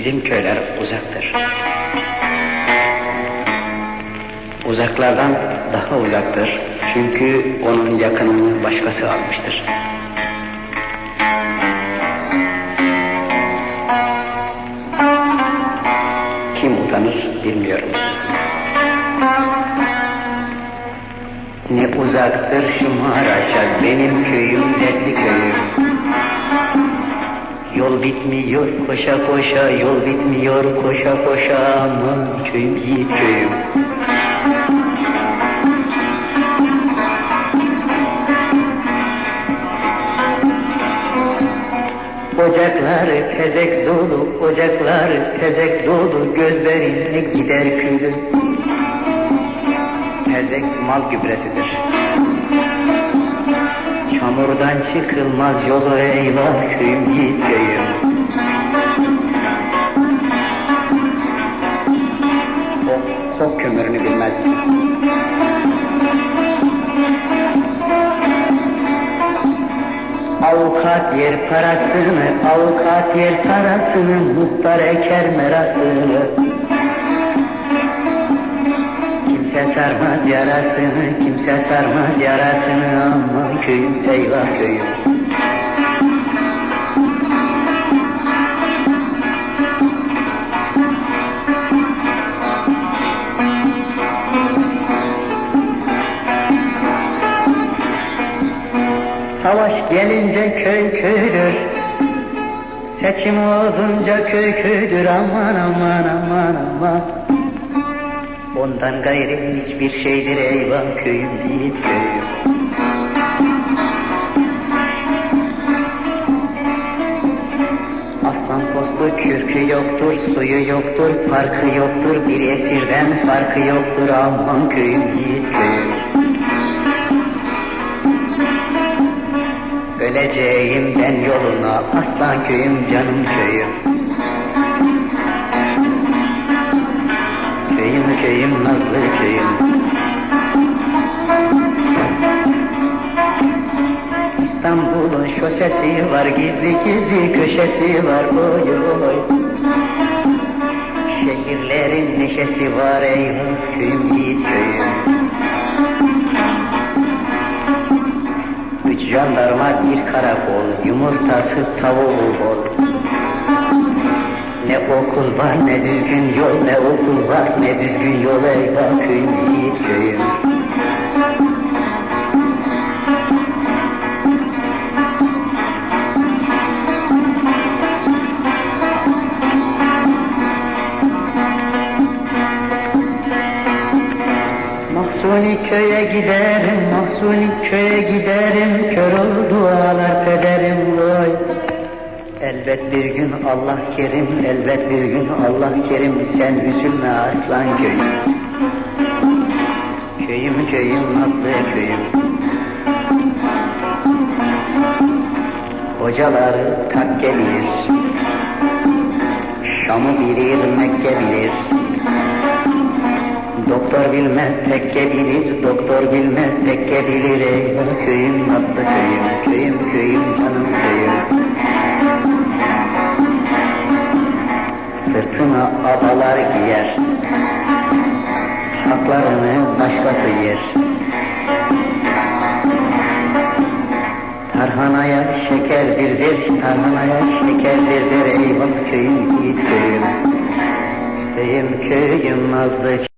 Bizim köyler uzaktır. Uzaklardan daha uzaktır. Çünkü onun yakınını başkası almıştır. Kim utanır bilmiyorum. Ne uzaktır şu Maraş'a benim köyüm dertli köyüm. Yol bitmiyor koşa koşa, yol bitmiyor koşa koşa aman köyüm yiğit köyüm. Ocaklar tezek dolu, ocaklar tezek dolu, gözlerimle gider külüm. Tezek mal gübresidir. Çamurdan çıkılmaz yolu eyvah köyüm köyüm. O kok kömürünü bilmez. Avukat yer parasını, avukat yer parasını, muhtar eker merasını. Kimse sarmaz yarasını, kimse sarmaz yarasını, aman köyüm, eyvah köyüm. Savaş gelince köy köydür Seçim olunca köy köydür aman aman aman aman Ondan gayrı hiçbir şeydir eyvah köyüm değil köyüm Aslan postu kürkü yoktur, suyu yoktur, farkı yoktur Bir esirden farkı yoktur aman köyüm yiğit köyüm Öleceğim ben yoluna aslan köyüm canım köyüm Köyüm nazlı köyüm İstanbul'un şosesi var gizli gizli köşesi var oy oy. Şehirlerin neşesi var eyvah köyüm köyüm Üç jandarma bir karakol, yumurtası tavuğu bol. Ne okul var ne düzgün yol, ne okul var ne düzgün yol eyvah köyüm yiğit. Mahsuni köye giderim, Mahsuni köye giderim, kör oldu dualar pederim. Elbet bir gün Allah kerim, elbet bir gün Allah kerim, sen üzülme aslan köyüm. Köyüm köyüm nazlı köyüm. Hocalar tak gelir, Şam'ı bilir, Mekke bilir. Doktor bilmez tekke bilir, doktor bilmez tekke bilir Eyvah köyüm, tatlı köyüm, köyüm köyüm, canım köyüm Sırtına abalar giyer Haklarını başkası yer Tarhanaya şekerdirdir, tarhanaya şekerdirdir Eyvah köyüm, yiğit köyüm. Köyüm köyüm nazlı